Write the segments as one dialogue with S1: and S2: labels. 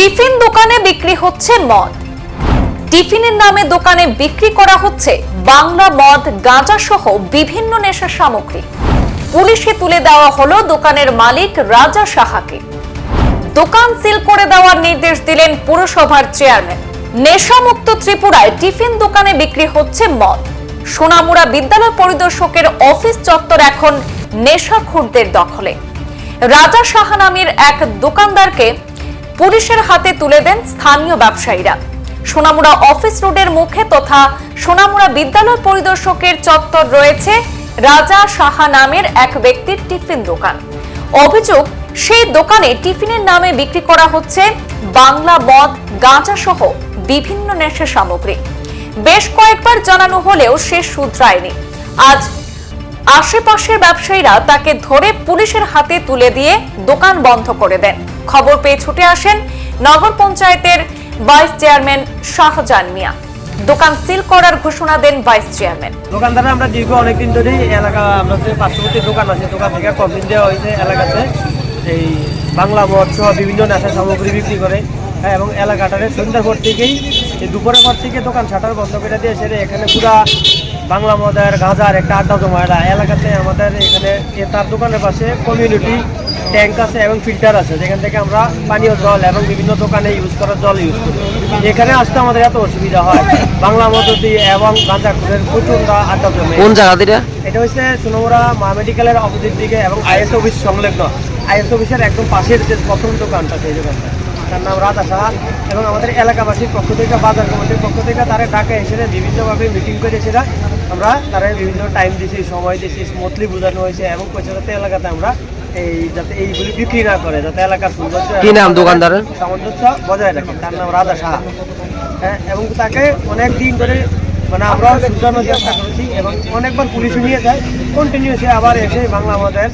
S1: Tiffin দোকানে বিক্রি হচ্ছে মদ। টিফিনের নামে দোকানে বিক্রি করা হচ্ছে বাংলা মদ গাঁজা সহ বিভিন্ন নেশা সামগ্রী। পুলিশে তুলে দেওয়া হলো দোকানের মালিক রাজা সাহাকে। দোকান সিল করে দেওয়ার নির্দেশ দিলেন পুরসভার চেয়ারম্যান। নেশামুক্ত ত্রিপুরায় টিফিন দোকানে বিক্রি হচ্ছে মদ। সোনামুড়া বিদ্যালয় পরিদর্শকের অফিস চত্বর এখন নেশাখোরদের দখলে। রাজা সাহা নামের এক দোকানদারকে পুলিশের হাতে তুলে দেন স্থানীয় ব্যবসায়ীরা। সোনামুড়া অফিস রোডের মুখে তথা সোনামুড়া বিদ্যালয় পরিদর্শকের চত্বর রয়েছে রাজা সাহা নামের এক ব্যক্তির টিফিন দোকান। অভিযোগ, সেই দোকানে টিফিনের নামে বিক্রি করা হচ্ছে বাংলা মদ, গাঁজা সহ বিভিন্ন নেশা সামগ্রী। বেশ কয়েকবার জানানো হলেও সে শুধরায়নি। আজ আশেপাশের ব্যবসায়ীরা তাকে ধরে পুলিশের হাতে তুলে দিয়ে দোকান বন্ধ করে দেন। খবর পেয়ে ছুটে আসেন নগর পঞ্চায়েতের ভাইস চেয়ারম্যান শাহজাহান মিয়া। দোকান সিল করার ঘোষণা দেন ভাইস চেয়ারম্যান।
S2: দোকানদারে আমরা দীর্ঘ অনেকদিন ধরেই এলাকা, আমরা যে পার্শ্ববর্তী দোকান আছে, দোকান থেকে কমপ্লেন দেওয়া হয়েছে এলাকাতে। এই বাংলা মদ সহ বিভিন্ন নেশা সামগ্রী বিক্রি করে। হ্যাঁ এবং এলাকাটারে সন্ধ্যার পর থেকেই এই দুপুরের পর থেকে দোকান শাটার বন্ধ করে দিয়ে সেরে এখানে পুরা বাংলা মদের, গাঁজার একটা আড্ডা জমা এলাকাতে আমাদের এখানে তার দোকানের পাশে কমিউনিটি ট্যাঙ্ক আছে এবং ফিল্টার আছে যেখান থেকে আমরা পানীয় জল এবং বিভিন্ন দোকানে ইউজ করার জল ইউজ করি। এখানে আসতে আমাদের এত অসুবিধা হয়। বাংলা মদতি এবং গাঁজা খুঁড়ের প্রচুর আড্ডা জমে।
S3: কোন জায়গা এটা
S2: হচ্ছে সোনামুড়া মা মেডিকেলের অপোজিট দিকে এবং আইএস অফিস সংলগ্ন। আইএস অফিসের একদম পাশের যে প্রথম দোকানটা সেই দোকানটা। তার নাম রাধা সাহা এবং আমাদের এলাকাবাসীর পক্ষ থেকে বাজার কমিটির পক্ষ থেকে তারা ডাকে এসে বিভিন্নভাবে মিটিং করে এসেরা আমরা তারা বিভিন্ন টাইম দিয়েছি সময় দিয়েছি স্মুথলি বোঝানো হয়েছে এবং যাতে এলাকাতে আমরা এই যাতে এইগুলি বিক্রি না করে যাতে এলাকার সৌন্দর্য
S3: কি নাম দোকানদারের?
S2: সামঞ্জস্য বজায় রাখে তার নাম রাধা সাহা। হ্যাঁ এবং তাকে অনেক দিন ধরে মানে আমরা শুধরানোর চেষ্টা করেছি এবং অনেকবার পুলিশ নিয়ে যায়। কন্টিনিউ সে আবার এসে বাংলা আমাদের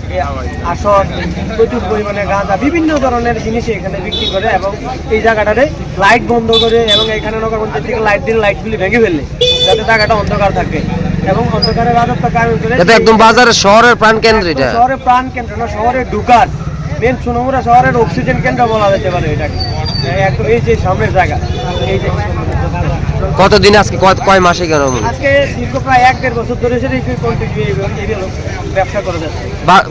S2: আসর প্রচুর পরিমাণে গাঁজা বিভিন্ন ধরনের জিনিস এখানে বিক্রি করে এবং এই জায়গাটারে লাইট বন্ধ করে এবং এখানে নগর পঞ্চায়েত থেকে লাইট দিন লাইটগুলি ভেঙে ফেললে যাতে জায়গাটা অন্ধকার থাকে। এবং অন্ধকারের
S3: এটা একদম বাজারের শহরের প্রাণ কেন্দ্র এটা।
S2: শহরের প্রাণ কেন্দ্র না শহরের ঢুকার মেন সোনামুড়া শহরের অক্সিজেন কেন্দ্র বলা যেতে পারে এটাকে। একদম এই যে সামনের জায়গা এই যে
S3: কতদিন আজকে? কয়- মাসে কেন
S2: আজকে দীর্ঘ প্রায় এক দেড় বছর ধরে ব্যবসা করে যাচ্ছে।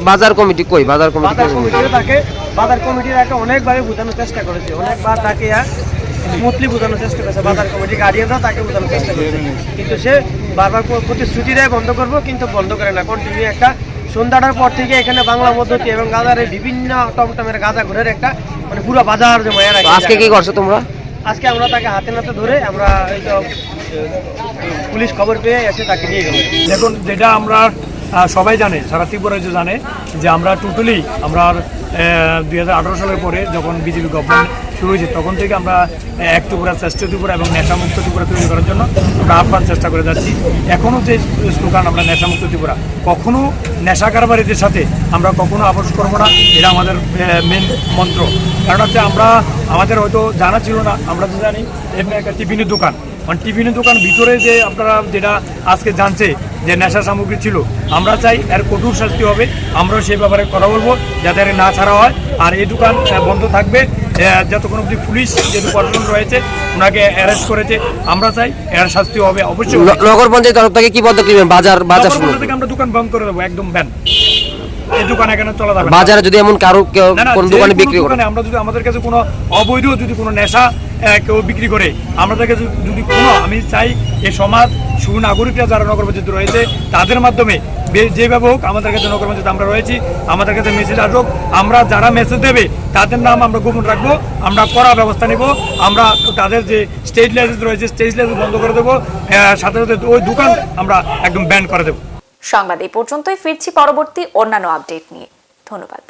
S3: বাজার কমিটি কই? বাজার কমিটি
S2: বাজার? কমিটিও তাকে বাজার কমিটির একটা অনেকভাবে বোঝানোর চেষ্টা করেছে। অনেকবার তাকে স্মুথলি বোঝানোর চেষ্টা করেছে। বাজার কমিটি গার্ডিয়ানরা তাকে বোঝানোর চেষ্টা করেছে। কিন্তু সে বারবার প্রতিশ্রুতি দেয় বন্ধ করব কিন্তু বন্ধ করে না। কন্টিনিউ একটা সন্ধ্যাটার পর থেকে এখানে বাংলা পদ্ধতি এবং গাজারের বিভিন্ন টমটমের গাঁজা ঘুরের একটা মানে পুরো বাজার
S3: আজকে কি করছ তোমরা?
S2: আজকে আমরা তাকে হাতে নাতে ধরে আমরা এই তো পুলিশ খবর পেয়ে এসে তাকে নিয়ে গেল
S4: দেখুন যেটা আমরা সবাই জানে সারা ত্রিপুরা যে জানে যে আমরা টোটালি আমরা দুই হাজার আঠারো সালের পরে যখন বিজেপি গভর্নমেন্ট শুরু হয়েছে, তখন থেকে আমরা এক ত্রিপুরা, শ্রেষ্ঠ ত্রিপুরা এবং নেশামুক্ত ত্রিপুরা তৈরি করার জন্য আমরা আহ্বান চেষ্টা করে যাচ্ছি। এখনও যে স্লোগান আমরা নেশামুক্ত ত্রিপুরা, কখনো নেশা কারবারিদের সাথে আমরা কখনো আপোষ করব না, এটা আমাদের মেন মন্ত্র। কারণ হচ্ছে আমরা, আমাদের হয়তো জানা ছিল না, আমরা তো জানি একটা টিফিনের দোকান। মানে টিফিনের দোকান ভিতরে যে আপনারা যেটা আজকে জানছে যে নেশা সামগ্রী ছিল, আমরা চাই এর কঠোর শাস্তি হবে, আমরাও সেই ব্যাপারে কথা বলব, যাতে না ছাড়া হয়। আর এই দোকান বন্ধ থাকবে। যতক্ষণ অব্দি পুলিশ যেহেতু প্রশাসন রয়েছে ওনাকে অ্যারেস্ট করেছে আমরা চাই এর শাস্তি হবে অবশ্যই
S3: নগর পঞ্চায়েত তরফ থেকে কি পদক্ষেপ নেবেন? বাজার বাজার
S4: থেকে আমরা দোকান বন্ধ করে দেবো একদম ব্যান। এই দোকান এখানে চলা যাবে
S3: বাজারে যদি এমন
S4: কারও
S3: কোন দোকানে বিক্রি করে।
S4: আমরা যদি আমাদের কাছে কোনো অবৈধ যদি কোনো নেশা কেউ বিক্রি করে আমাদের কাছে যদি কোনো আমি চাই এই সমাজ সুনাগরিকরা যারা নগর পঞ্চায়েত রয়েছে তাদের মাধ্যমে যেভাবে হোক আমাদের কাছে নগর পঞ্চায়েত আমরা রয়েছি, আমাদের কাছে মেসেজ আসুক, আমরা যারা মেসেজ দেবে, তাদের নাম আমরা গোপন রাখব, আমরা করা ব্যবস্থা নেব, আমরা তাদের যে স্টেজ লাইসেন্স রয়েছে স্টেজ লাইসেন্স বন্ধ করে দেবো সাথে সাথে ওই দোকান আমরা একদম ব্যান করে দেবো।
S1: সংবাদ এই পর্যন্তই, ফিরছি পরবর্তী অন্যান্য আপডেট নিয়ে। ধন্যবাদ।